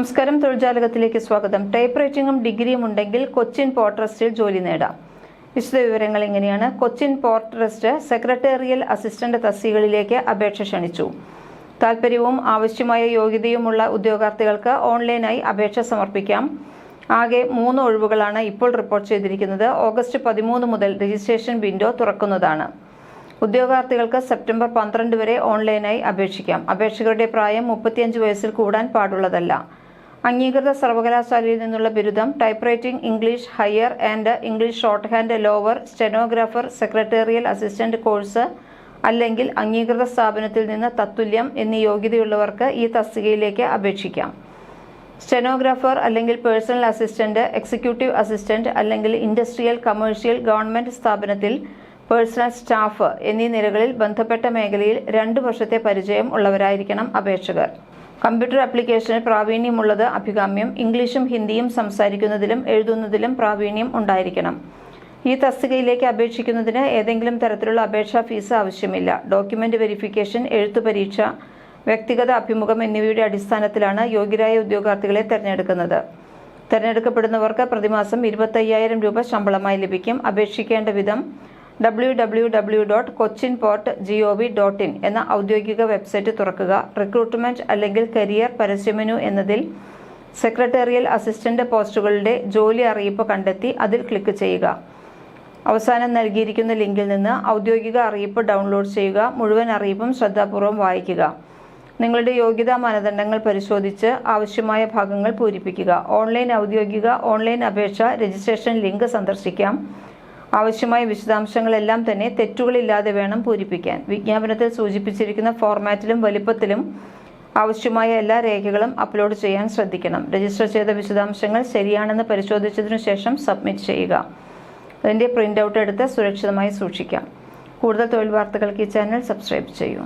നമസ്കാരം. തൊഴിൽജാലകത്തിലേക്ക് സ്വാഗതം. ടൈപ്പ് റൈറ്റിംഗും ഡിഗ്രിയും ഉണ്ടെങ്കിൽ കൊച്ചിൻ പോർട്ട് ട്രസ്റ്റിൽ ജോലി നേടാം. വിശദ വിവരങ്ങൾ Cochin port trust secretarial assistant തസ്തികളിലേക്ക് അപേക്ഷ ക്ഷണിച്ചു. താൽപ്പര്യവും ആവശ്യമായ യോഗ്യതയുമുള്ള ഉദ്യോഗാർത്ഥികൾക്ക് ഓൺലൈനായി അപേക്ഷ സമർപ്പിക്കാം. ആകെ മൂന്ന് ഒഴിവുകളാണ് ഇപ്പോൾ റിപ്പോർട്ട് ചെയ്തിരിക്കുന്നത്. ഓഗസ്റ്റ് പതിമൂന്ന് മുതൽ രജിസ്ട്രേഷൻ വിൻഡോ തുറക്കുന്നതാണ്. ഉദ്യോഗാർത്ഥികൾക്ക് സെപ്റ്റംബർ പന്ത്രണ്ട് വരെ ഓൺലൈനായി അപേക്ഷിക്കാം. അപേക്ഷകരുടെ പ്രായം മുപ്പത്തിയഞ്ച് വയസ്സിൽ കൂടാൻ പാടുള്ളതല്ല. അംഗീകൃത സർവകലാശാലയിൽ നിന്നുള്ള ബിരുദം typewriting English higher and English shorthand lower stenographer secretarial assistant course അല്ലെങ്കിൽ അംഗീകൃത സ്ഥാപനത്തിൽ നിന്ന് തത്തുല്യം എന്നീ യോഗ്യതയുള്ളവർക്ക് ഈ തസ്തികയിലേക്ക് അപേക്ഷിക്കാം. സ്റ്റെനോഗ്രാഫർ അല്ലെങ്കിൽ പേഴ്സണൽ അസിസ്റ്റന്റ് എക്സിക്യൂട്ടീവ് അസിസ്റ്റന്റ് അല്ലെങ്കിൽ ഇൻഡസ്ട്രിയൽ കമേഴ്ഷ്യൽ ഗവൺമെന്റ് സ്ഥാപനത്തിൽ പേഴ്സണൽ സ്റ്റാഫ് എന്നീ നിലകളിൽ ബന്ധപ്പെട്ട മേഖലയിൽ രണ്ട് വർഷത്തെ പരിചയം ഉള്ളവരായിരിക്കണം അപേക്ഷകർ. കമ്പ്യൂട്ടർ ആപ്ലിക്കേഷന് പ്രാവീണ്യമുള്ളത് അഭികാമ്യം ഇംഗ്ലീഷും ഹിന്ദിയും സംസാരിക്കുന്നതിലും എഴുതുന്നതിലും പ്രാവീണ്യം ഉണ്ടായിരിക്കണം. ഈ തസ്തികയിലേക്ക് അപേക്ഷിക്കുന്നതിന് ഏതെങ്കിലും തരത്തിലുള്ള അപേക്ഷാ ഫീസ് ആവശ്യമില്ല. ഡോക്യുമെന്റ് വെരിഫിക്കേഷൻ എഴുത്തു പരീക്ഷ വ്യക്തിഗത അഭിമുഖം എന്നിവയുടെ അടിസ്ഥാനത്തിലാണ് യോഗ്യരായ ഉദ്യോഗാർത്ഥികളെ തെരഞ്ഞെടുക്കുന്നത്. തെരഞ്ഞെടുക്കപ്പെടുന്നവർക്ക് പ്രതിമാസം ഇരുപത്തയ്യായിരം രൂപ ശമ്പളമായി ലഭിക്കും. അപേക്ഷിക്കേണ്ട വിധം W W W dot Cochin port G O V dot in എന്ന ഔദ്യോഗിക വെബ്സൈറ്റ് തുറക്കുക. റിക്രൂട്ട്മെന്റ് അല്ലെങ്കിൽ കരിയർ പരസ്യമെനു എന്നതിൽ സെക്രട്ടേറിയൽ അസിസ്റ്റന്റ് പോസ്റ്റുകളുടെ ജോലി അറിയിപ്പ് കണ്ടെത്തി അതിൽ ക്ലിക്ക് ചെയ്യുക. അവസാനം നൽകിയിരിക്കുന്ന ലിങ്കിൽ നിന്ന് ഔദ്യോഗിക അറിയിപ്പ് ഡൗൺലോഡ് ചെയ്യുക. മുഴുവൻ അറിയിപ്പും ശ്രദ്ധാപൂർവം വായിക്കുക. നിങ്ങളുടെ യോഗ്യതാ മാനദണ്ഡങ്ങൾ പരിശോധിച്ച് ആവശ്യമായ ഭാഗങ്ങൾ പൂരിപ്പിക്കുക. ഓൺലൈൻ ഔദ്യോഗിക ഓൺലൈൻ അപേക്ഷ രജിസ്ട്രേഷൻ ലിങ്ക് സന്ദർശിക്കാം. ആവശ്യമായ വിശദാംശങ്ങളെല്ലാം തന്നെ തെറ്റുകളില്ലാതെ വേണം പൂരിപ്പിക്കാൻ. വിജ്ഞാപനത്തിൽ സൂചിപ്പിച്ചിരിക്കുന്ന ഫോർമാറ്റിലും വലിപ്പത്തിലും ആവശ്യമായ എല്ലാ രേഖകളും അപ്ലോഡ് ചെയ്യാൻ ശ്രദ്ധിക്കണം. രജിസ്റ്റർ ചെയ്ത വിശദാംശങ്ങൾ ശരിയാണെന്ന് പരിശോധിച്ചതിനു ശേഷം സബ്മിറ്റ് ചെയ്യുക. അതിന്റെ പ്രിന്റ് ഔട്ട് എടുത്ത് സുരക്ഷിതമായി സൂക്ഷിക്കാം. കൂടുതൽ തൊഴിൽ വാർത്തകൾക്ക് ഈ ചാനൽ സബ്സ്ക്രൈബ് ചെയ്യൂ.